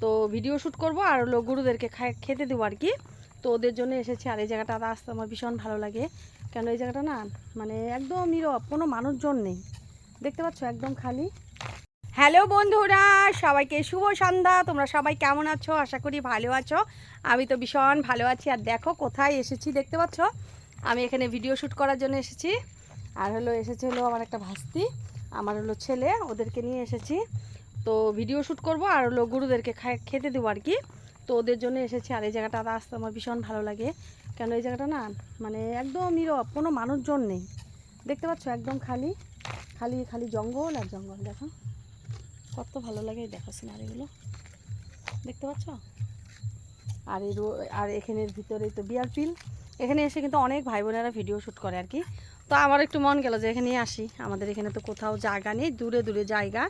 তো video shoot করব আর হলো গরুদেরকে খেতে দেবো আর কি। তো ওদের জন্য এসেছি আর এই জায়গাটা আসতে আমার ভীষণ ভালো লাগে। কেন এই জায়গাটা না মানে একদম নীরব, কোনো মানুষজন নেই। দেখতে পাচ্ছ, একদম খালি। হ্যালো বন্ধুরা, সবাইকে শুভ সন্ধ্যা। তোমরা সবাই কেমন আছো? আশা করি ভালো আছো। আমি তো ভীষণ ভালো আছি। আর দেখো কোথায় এসেছি দেখতে পাচ্ছ? আমি এখানে ভিডিও শ্যুট করার জন্য এসেছি। আর হলো এসেছে হলো আমার একটা ভাস্তি, আমার হলো ছেলে, ওদেরকে নিয়ে এসেছি। তো ভিডিও শ্যুট করব আর হলো গুরুদেরকে খেতে দেবো আর কি। তো ওদের জন্য এসেছি। আর এই জায়গাটা আসতে আমার ভীষণ ভালো লাগে। কেন এই জায়গাটা না মানে একদম নীরব, কোনো মানুষজন নেই। দেখতে পাচ্ছ? একদম খালি খালি খালি জঙ্গল আর জঙ্গল, দেখো। কত ভালো লাগে দেখো সিনারিগুলো। দেখতে পাচ্ছ? আর এই আর এখানের ভিতরে তো বিয়ার পিল। এখানে এসে কিন্তু অনেক ভাই বোনেরা ভিডিও শ্যুট করে আর কি। তো আমার একটু মন গেল যে এখানে আসি। আমাদের এখানে তো কোথাও জায়গা নেই, দূরে দূরে জায়গা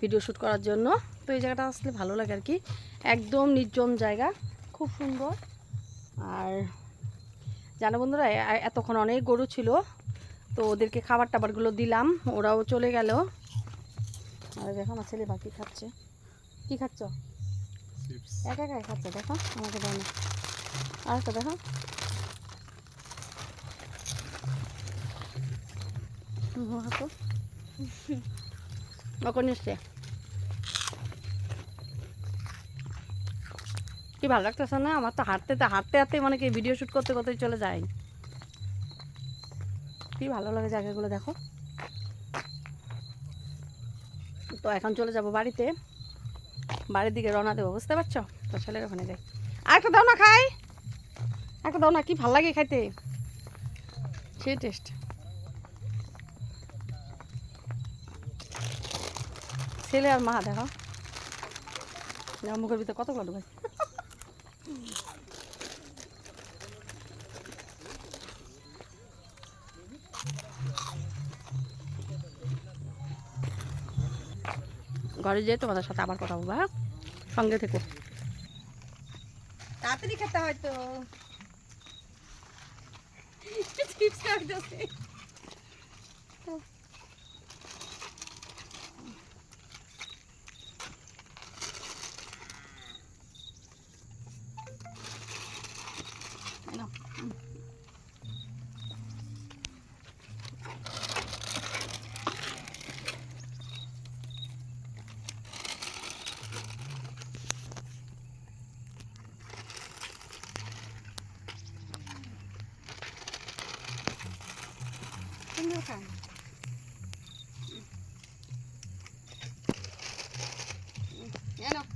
ভিডিও শ্যুট করার জন্য। তো এই জায়গাটা আসলে ভালো লাগে আর কি। একদম নির্জন জায়গা, খুব সুন্দর। আর জানো বন্ধুরা এতক্ষণ অনেক গরু ছিল। তো ওদেরকে খাবার টাবারগুলো দিলাম, ওরাও চলে গেল। আর দেখো আমার ছেলে বাকি খাচ্ছে। কি খাচ্ছ? একা একাই খাচ্ছে? দেখো আমাকে দাও না। আর একটা দেখো। নিচ্ছে কি ভালো লাগতেছে না? আমার তো হাঁটতে তো হাঁটতে হাঁটতে মানে কি ভিডিও শ্যুট করতে করতে চলে যায়। কি ভালো লাগে জায়গাগুলো দেখো। তো এখন চলে যাব বাড়িতে। বাড়ির দিকে রওনা দেবো, বুঝতে পারছ? তো ছেলের ওখানে যাই। আর একটা দাও না খাই। একটা দাও না, কি ভালো লাগে খাইতে। সে টেস্ট ছেলে আর মা, দেখো। মুখের ভিতরে কত কত ঘরে যেয়ে তোমাদের সাথে আবার কথা বলব হ্যাঁ? সঙ্গে থেকো। তাড়াতাড়ি খেতে হয়তো chips Ano kan. Yan o.